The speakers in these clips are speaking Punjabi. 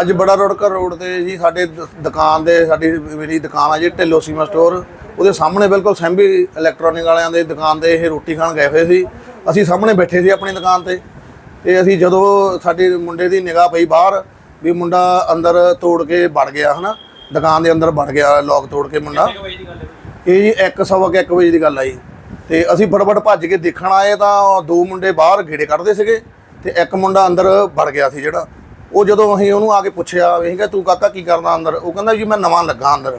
ਅੱਜ ਬੜਾ ਰੋੜਕਰ ਰੋਡ ਤੇ ਜੀ ਸਾਡੇ ਦ- ਦੁਕਾਨ ਦੇ ਸਾਡੀ ਮੇਰੀ ਦੁਕਾਨ ਆ ਜੀ ਢਿੱਲੋ ਸੀਮਾ ਸਟੋਰ ਉਹਦੇ ਸਾਹਮਣੇ ਬਿਲਕੁਲ ਸੈਂਬੀ ਇਲੈਕਟ੍ਰੋਨਿਕ ਵਾਲਿਆਂ ਦੇ ਦੁਕਾਨ ਤੇ ਇਹ ਰੋਟੀ ਖਾਣ ਗਏ ਹੋਏ ਸੀ। ਅਸੀਂ ਸਾਹਮਣੇ ਬੈਠੇ ਸੀ ਆਪਣੀ ਦੁਕਾਨ ਤੇ। ਤੇ ਅਸੀਂ ਜਦੋਂ ਸਾਡੇ ਮੁੰਡੇ ਦੀ ਨਿਗਾਹ ਪਈ ਬਾਹਰ ਵੀ ਮੁੰਡਾ ਅੰਦਰ ਤੋੜ ਕੇ ਵੜ ਗਿਆ ਹਨਾ? ਦੁਕਾਨ ਦੇ ਅੰਦਰ ਵੜ ਗਿਆ ਲੋਕ ਤੋੜ ਕੇ ਮੁੰਡਾ। ਇਹ ਜੀ 1 ਸਵਾ ਕੁ ਇੱਕ ਵਜੇ ਦੀ ਗੱਲ ਆਈ ਤੇ ਅਸੀਂ ਫਟਾਫਟ ਭੱਜ ਕੇ ਦੇਖਣ ਆਏ ਤਾਂ ਦੋ ਮੁੰਡੇ ਬਾਹਰ ਗੇੜੇ ਕੱਢਦੇ ਸੀਗੇ। ਤੇ ਇੱਕ ਮੁੰਡਾ ਅੰਦਰ ਵੜ ਗਿਆ ਸੀ ਜਿਹੜਾ। ਉਹ ਜਦੋਂ ਅਸੀਂ ਉਹਨੂੰ ਆ ਕੇ ਪੁੱਛਿਆ ਅਸੀਂ ਕਿਹਾ, ਤੂੰ ਕਾਕਾ ਕੀ ਕਰਦਾ ਅੰਦਰ? ਉਹ ਕਹਿੰਦਾ ਜੀ, ਮੈਂ ਨਵਾਂ ਲੱਗਾ ਅੰਦਰ।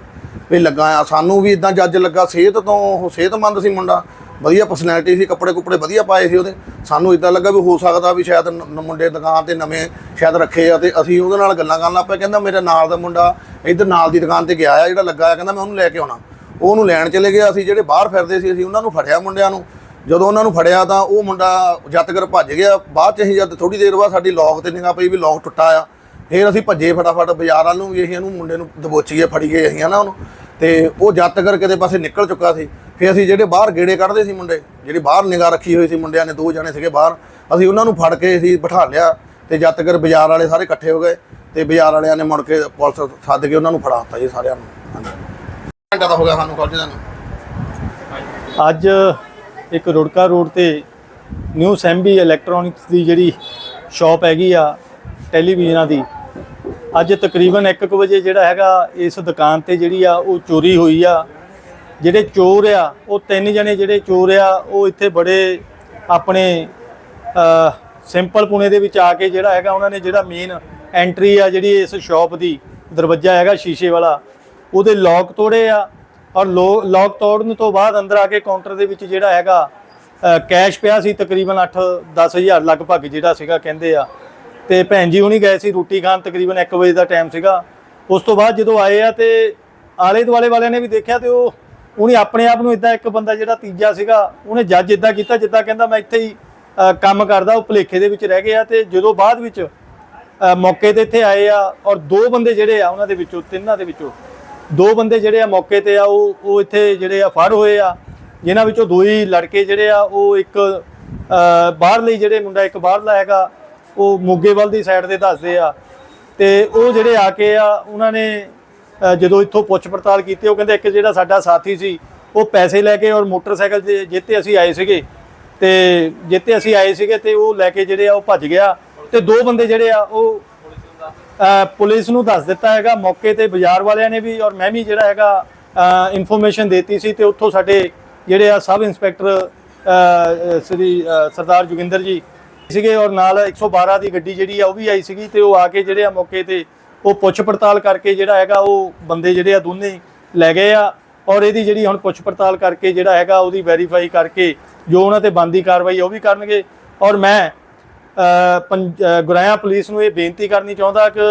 ਵੀ ਲੱਗਾ ਆ। ਸਾਨੂੰ ਵੀ ਇਦਾਂ ਜੱਜ ਲੱਗਾ, ਸਿਹਤ ਤੋਂ ਉਹ ਸਿਹਤਮੰਦ ਸੀ ਮੁੰਡਾ। ਵਧੀਆ ਪਰਸਨੈਲਿਟੀ ਸੀ, ਕੱਪੜੇ ਕੁੱਪੜੇ ਵਧੀਆ ਪਾਏ ਸੀ ਉਹਦੇ। ਸਾਨੂੰ ਇਦਾਂ ਲੱਗਾ ਵੀ ਹੋ ਸਕਦਾ ਵੀ ਸ਼ਾਇਦ ਮੁੰਡੇ ਦੁਕਾਨ ਤੇ ਨਵੇਂ ਸ਼ਾਇਦ ਰੱਖੇ ਆ ਤੇ ਅਸੀਂ ਉਹਦੇ ਨਾਲ ਗੱਲਾਂ ਕਰਨ ਲੱਗ ਪਏ। ਕਹਿੰਦਾ, ਮੇਰੇ ਨਾਲ ਦਾ ਮੁੰਡਾ ਇੱਧਰ ਨਾਲ ਦੀ ਦੁਕਾਨ ਤੇ ਗਿਆ ਆ ਜਿਹੜਾ ਲੱਗਾ ਆ। ਕਹਿੰਦਾ, ਮੈਂ ਉਹਨੂੰ ਲੈ ਕੇ ਆਉਣਾ। ਉਹਨੂੰ ਲੈਣ ਚਲੇ ਗਿਆ। ਅਸੀਂ ਜਿਹੜੇ ਬਾਹਰ ਫਿਰਦੇ ਸੀ, ਅਸੀਂ ਉਹਨਾਂ ਨੂੰ ਫੜਿਆ ਮੁੰਡਿਆਂ ਨੂੰ। ਜਦੋਂ ਉਹਨਾਂ ਨੂੰ ਫੜਿਆ ਤਾਂ ਉਹ ਮੁੰਡਾ ਜੱਤਗਰ ਭੱਜ ਗਿਆ। ਬਾਅਦ ਚ ਅਸੀਂ ਜਦ ਥੋੜੀ ਦੇਰ ਬਾਅਦ ਸਾਡੀ ਲੌਕ ਤੇ ਨਿਗਾਹ ਪਈ ਵੀ ਲੌਕ ਟੁੱਟਾ ਆ। ਫਿਰ ਅਸੀਂ ਭੱਜੇ ਫਟਾਫਟ ਬਾਜ਼ਾਰ ਵੱਲ ਨੂੰ ਵੀ ਅਸੀਂ ਇਹਨੂੰ ਮੁੰਡੇ ਨੂੰ ਦਬੋਚੀਏ ਫੜੀਏ ਅਸੀਂ ਹਨਾ ਉਹਨੂੰ। ਤੇ ਉਹ ਜੱਤਗਰ ਕਿਤੇ ਪਾਸੇ ਨਿਕਲ ਚੁੱਕਾ ਸੀ। ਫਿਰ ਅਸੀਂ ਜਿਹੜੇ ਬਾਹਰ ਗੇੜੇ ਕੱਢਦੇ ਸੀ ਮੁੰਡੇ, ਜਿਹੜੀ ਬਾਹਰ ਨਿਗਾਹ ਰੱਖੀ ਹੋਈ ਸੀ ਮੁੰਡਿਆਂ ਨੇ, ਦੋ ਜਣੇ ਸੀਗੇ ਬਾਹਰ। ਅਸੀਂ ਉਹਨਾਂ ਨੂੰ ਫੜ ਕੇ ਅਸੀਂ ਬਿਠਾ ਲਿਆ ਤੇ ਜੱਤਗਰ ਬਾਜ਼ਾਰ ਵਾਲੇ ਸਾਰੇ ਇਕੱਠੇ ਹੋ ਗਏ ਤੇ ਬਾਜ਼ਾਰ ਵਾਲਿਆਂ ਨੇ ਮੁੜ ਕੇ ਪੁਲਿਸ ਸੱਦ ਕੇ ਉਹਨਾਂ ਨੂੰ ਫੜਾਤਾ ਜੀ ਸਾਰਿਆਂ ਨੂੰ। ਹਾਂਜੀ। ਘੰਟਾ ਤਾਂ ਹੋ ਗਿਆ ਸਾਨੂੰ ਕਾਲਜ ਨੂੰ ਅੱਜ ਇੱਕ ਰੁੜਕਾ ਰੋਡ ਤੇ ਨਿਊ ਸੈਂਬੀ ਇਲੈਕਟ੍ਰੋਨਿਕਸ ਦੀ ਜਿਹੜੀ ਸ਼ਾਪ ਹੈਗੀ ਆ ਟੈਲੀਵਿਜ਼ਨਾਂ ਦੀ, ਅੱਜ ਤਕਰੀਬਨ 1:00 ਵਜੇ ਜਿਹੜਾ ਹੈਗਾ ਇਸ ਦੁਕਾਨ ਤੇ ਜਿਹੜੀ ਆ ਉਹ ਚੋਰੀ ਹੋਈ ਆ। ਜਿਹੜੇ ਚੋਰ ਆ, ਉਹ ਤਿੰਨ ਜਣੇ ਜਿਹੜੇ ਚੋਰ ਆ, ਉਹ ਇੱਥੇ ਬੜੇ ਆਪਣੇ ਸਿੰਪਲ ਪੁਣੇ ਦੇ ਵਿੱਚ ਆ ਕੇ ਜਿਹੜਾ ਹੈਗਾ ਉਹਨਾਂ ਨੇ ਜਿਹੜਾ ਮੇਨ ਐਂਟਰੀ ਆ ਜਿਹੜੀ ਇਸ ਸ਼ਾਪ ਦੀ, ਦਰਵਾਜ਼ਾ ਹੈਗਾ ਸ਼ੀਸ਼ੇ ਵਾਲਾ, ਉਹਦੇ ਲੋਕ ਤੋੜੇ ਆ। ਔਰ ਲੋਕ ਤੋੜਨ ਤੋਂ ਬਾਅਦ ਅੰਦਰ ਆ ਕੇ ਕਾਊਂਟਰ ਦੇ ਵਿੱਚ ਜਿਹੜਾ ਹੈਗਾ ਕੈਸ਼ ਪਿਆ ਸੀ ਤਕਰੀਬਨ 8-10000 ਲਗਭਗ ਜਿਹੜਾ ਸੀਗਾ ਕਹਿੰਦੇ ਆ। ਤੇ ਭੈਣ ਜੀ ਹੁਣੀ ਗਏ ਸੀ ਰੋਟੀ ਖਾਣ ਤਕਰੀਬਨ 1 ਵਜੇ ਦਾ ਟਾਈਮ ਸੀਗਾ। ਉਸ ਤੋਂ ਬਾਅਦ ਜਦੋਂ ਆਏ ਆ ਤੇ ਆਲੇ ਦੁਆਲੇ ਵਾਲਿਆਂ ਨੇ ਵੀ ਦੇਖਿਆ ਤੇ ਉਹ ਉਹਨੇ ਆਪਣੇ ਆਪ ਨੂੰ ਇਦਾਂ ਇੱਕ ਬੰਦਾ ਜਿਹੜਾ ਤੀਜਾ ਸੀਗਾ, ਉਹਨੇ ਜੱਜ ਇਦਾਂ ਕੀਤਾ ਜਿੱਦਾਂ ਕਹਿੰਦਾ ਮੈਂ ਇੱਥੇ ਹੀ ਕੰਮ ਕਰਦਾ, ਉਹ ਭੁਲੇਖੇ ਦੇ ਵਿੱਚ ਰਹਿ ਗਿਆ ਤੇ ਜਦੋਂ ਬਾਅਦ ਵਿੱਚ ਮੌਕੇ ਤੇ ਇੱਥੇ ਆਏ ਆ ਔਰ ਦੋ ਬੰਦੇ ਜਿਹੜੇ ਆ ਉਹਨਾਂ ਦੇ ਵਿੱਚੋਂ, ਤਿੰਨਾਂ ਦੇ ਵਿੱਚੋਂ ਦੋ ਬੰਦੇ ਜਿਹੜੇ ਆ ਮੌਕੇ ਤੇ ਆ ਉਹ ਉਹ ਇੱਥੇ ਜਿਹੜੇ ਆ ਫੜ ਹੋਏ ਆ। ਜਿਨ੍ਹਾਂ ਵਿੱਚੋਂ ਦੋ ਹੀ ਲੜਕੇ ਜਿਹੜੇ ਆ ਉਹ ਇੱਕ ਅ, ਬਾਹਰਲੀ ਜਿਹੜੇ ਮੁੰਡਾ ਇੱਕ ਬਾਹਰਲਾ ਹੈਗਾ ਉਹ ਮੋਗੇਵਾਲ ਦੀ ਸਾਈਡ ਤੇ ਦੱਸਦੇ ਆ। ਤੇ ਉਹ ਜਿਹੜੇ ਆ ਕੇ ਆ ਉਹਨਾਂ ਨੇ ਜਦੋਂ ਇੱਥੋਂ ਪੁੱਛ ਪੜਤਾਲ ਕੀਤੀ ਉਹ ਕਹਿੰਦੇ ਇੱਕ ਜਿਹੜਾ ਸਾਡਾ ਸਾਥੀ ਸੀ ਉਹ ਪੈਸੇ ਲੈ ਕੇ ਔਰ ਮੋਟਰਸਾਈਕਲ ਤੇ ਜਿੱਤੇ ਅਸੀਂ ਆਏ ਸੀਗੇ। ਤੇ ਜਿੱਤੇ ਅਸੀਂ ਆਏ ਸੀਗੇ ਤੇ ਉਹ ਲੈ ਕੇ ਜਿਹੜੇ ਆ ਉਹ ਭੱਜ ਗਿਆ। ਤੇ ਦੋ ਬੰਦੇ ਜਿਹੜੇ ਆ ਉਹ ਪੁਲਿਸ ਨੂੰ ਦੱਸ ਦਿੱਤਾ ਹੈਗਾ, ਮੌਕੇ ਤੇ ਬਾਜ਼ਾਰ ਵਾਲਿਆਂ ਨੇ ਵੀ ਔਰ ਮੈਂ ਵੀ ਜਿਹੜਾ ਹੈਗਾ ਇਨਫੋਰਮੇਸ਼ਨ ਦਿੱਤੀ ਸੀ ਤੇ ਉੱਥੋਂ ਸਾਡੇ ਜਿਹੜੇ ਆ ਸਬ ਇੰਸਪੈਕਟਰ ਸ੍ਰੀ ਸਰਦਾਰ ਜੋਗਿੰਦਰ ਜੀ ਸੀਗੇ ਔਰ ਨਾਲ 112 ਦੀ ਗੱਡੀ ਜਿਹੜੀ ਆ ਉਹ ਵੀ ਆਈ ਸੀਗੀ ਤੇ ਉਹ ਆ ਕੇ ਜਿਹੜੇ ਆ ਮੌਕੇ ਤੇ ਉਹ ਪੁੱਛ ਪੜਤਾਲ ਕਰਕੇ ਜਿਹੜਾ ਹੈਗਾ ਉਹ ਬੰਦੇ ਜਿਹੜੇ ਆ ਦੋਨੇ ਲੈ ਗਏ ਆ ਔਰ ਇਹਦੀ ਜਿਹੜੀ ਹੁਣ ਪੁੱਛ ਪੜਤਾਲ ਕਰਕੇ ਜਿਹੜਾ ਹੈਗਾ ਉਹਦੀ ਵੈਰੀਫਾਈ ਕਰਕੇ ਜੋ ਉਹਨਾਂ ਤੇ ਬੰਦੀ ਕਾਰਵਾਈ ਉਹ ਵੀ ਕਰਨਗੇ ਔਰ ਮੈਂ ਗੁਰਾਇਆ ਪੁਲਿਸ ਨੂੰ ਇਹ ਬੇਨਤੀ ਕਰਨੀ ਚਾਹੁੰਦਾ ਕਿ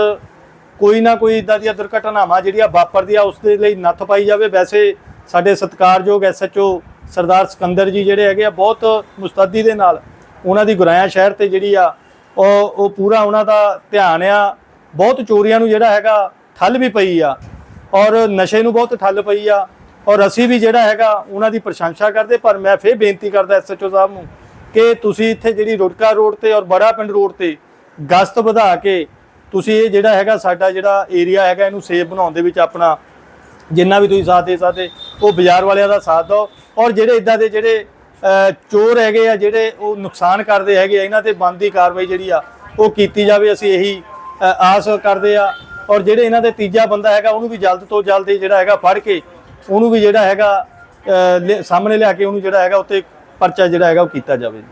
ਕੋਈ ਨਾ ਕੋਈ ਇਦਾਂ ਦੀਆਂ ਦੁਰਘਟਨਾਵਾਂ ਜਿਹੜੀਆਂ ਵਾਪਰਦੀਆਂ, ਉਸ ਦੇ ਲਈ ਨੱਥ ਪਾਈ ਜਾਵੇ। ਵੈਸੇ ਸਾਡੇ ਸਤਿਕਾਰਯੋਗ ਐਸਐਚਓ ਸਰਦਾਰ ਸਿਕੰਦਰ ਜੀ ਜਿਹੜੇ ਹੈਗੇ ਆ, ਬਹੁਤ ਮੁਸਤਦੀ ਦੇ ਨਾਲ ਉਹਨਾਂ ਦੀ ਗੁਰਾਇਆ ਸ਼ਹਿਰ ਤੇ ਜਿਹੜੀ ਆ, ਉਹ ਉਹ ਪੂਰਾ ਉਹਨਾਂ ਦਾ ਧਿਆਨ ਆ। ਬਹੁਤ ਚੋਰੀਆਂ ਨੂੰ ਜਿਹੜਾ ਹੈਗਾ, ਠੱਲ ਵੀ ਪਈ ਆ ਔਰ ਨਸ਼ੇ ਨੂੰ ਬਹੁਤ ਠੱਲ ਪਈ ਆ। ਔਰ ਅਸੀਂ ਵੀ ਜਿਹੜਾ ਹੈਗਾ, ਉਹਨਾਂ ਦੀ ਪ੍ਰਸ਼ੰਸਾ ਕਰਦੇ, ਪਰ ਮੈਂ ਫੇਰ ਬੇਨਤੀ ਕਰਦਾ ਐਸਐਚਓ ਸਾਹਿਬ ਨੂੰ ਕਿ ਤੁਸੀਂ ਇੱਥੇ ਜਿਹੜੀ ਰੁੜਕਾ ਰੋਡ ਤੇ ਔਰ ਬੜਾ ਪਿੰਡ ਰੋਡ ਤੇ ਗਸ਼ਤ ਵਧਾ ਕੇ ਤੁਸੀਂ ਇਹ ਜਿਹੜਾ ਹੈਗਾ ਸਾਡਾ ਜਿਹੜਾ ਏਰੀਆ ਹੈਗਾ ਇਹਨੂੰ ਸੇਫ ਬਣਾਉਣ ਦੇ ਵਿੱਚ ਆਪਣਾ ਜਿੰਨਾ ਵੀ ਤੁਸੀਂ ਸਾਥ ਦੇ ਸਕਦੇ ਉਹ ਬਾਜ਼ਾਰ ਵਾਲਿਆਂ ਦਾ ਸਾਥ ਦਿਓ ਔਰ ਜਿਹੜੇ ਇਦਾਂ ਦੇ ਜਿਹੜੇ ਚੋਰ ਹੈਗੇ ਆ ਜਿਹੜੇ ਉਹ ਨੁਕਸਾਨ ਕਰਦੇ ਹੈਗੇ ਆ ਇਹਨਾਂ ਤੇ ਬਣਦੀ ਕਾਰਵਾਈ ਜਿਹੜੀ ਆ ਉਹ ਕੀਤੀ ਜਾਵੇ ਅਸੀਂ ਇਹੀ ਆਸ ਕਰਦੇ ਆ ਔਰ ਜਿਹੜੇ ਇਹਨਾਂ ਦੇ ਤੀਜਾ ਬੰਦਾ ਹੈਗਾ ਉਹਨੂੰ ਵੀ ਜਲਦ ਤੋਂ ਜਲਦ ਜਿਹੜਾ ਹੈਗਾ ਫੜ ਕੇ ਉਹਨੂੰ ਵੀ ਜਿਹੜਾ ਹੈਗਾ ਅ, ਸਾਹਮਣੇ ਲਿਆ ਕੇ ਉਹਨੂੰ ਜਿਹੜਾ ਹੈਗਾ ਉੱਤੇ ਪਰਚਾ ਜਿਹੜਾ ਹੈਗਾ ਉਹ ਕੀਤਾ ਜਾਵੇ।